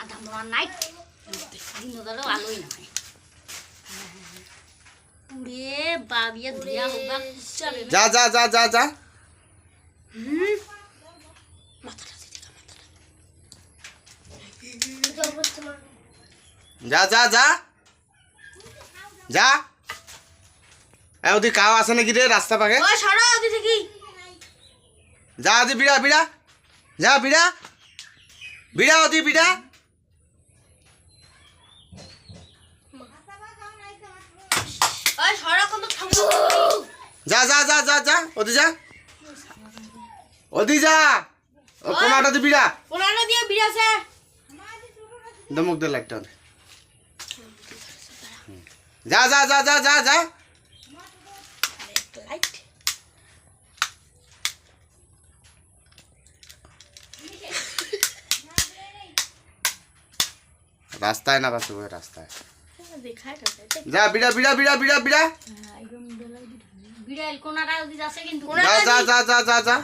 আধা মরা নাই দিনদারও আলোই নয় বাবিয়ে ধুয়া যা যা যা যা যা মাথাটা দিতে মাথাটা যা যা যা যা এ ওদি কাউ আছে নাকি রে রাস্তা পাকে? যা ওদি বিড়া বিড়া। যা বিড়া। বিড়া ওদি বিড়া। যা যা যা যা যা ওদি যা। ওদি যা। ও কোনাটা দি বিড়া। কোনানো দিয়ে বিরাছে দমক দে লাইটটা যা যা যা যা যা যা। রাস্তায় না বাসু রাস্তায়? যা বিড়া বিড়া বিড়া বিড়া বিড়া বিড়াল কোনাটা যাচ্ছে কিন্তু। যা যা যা যা যা যা।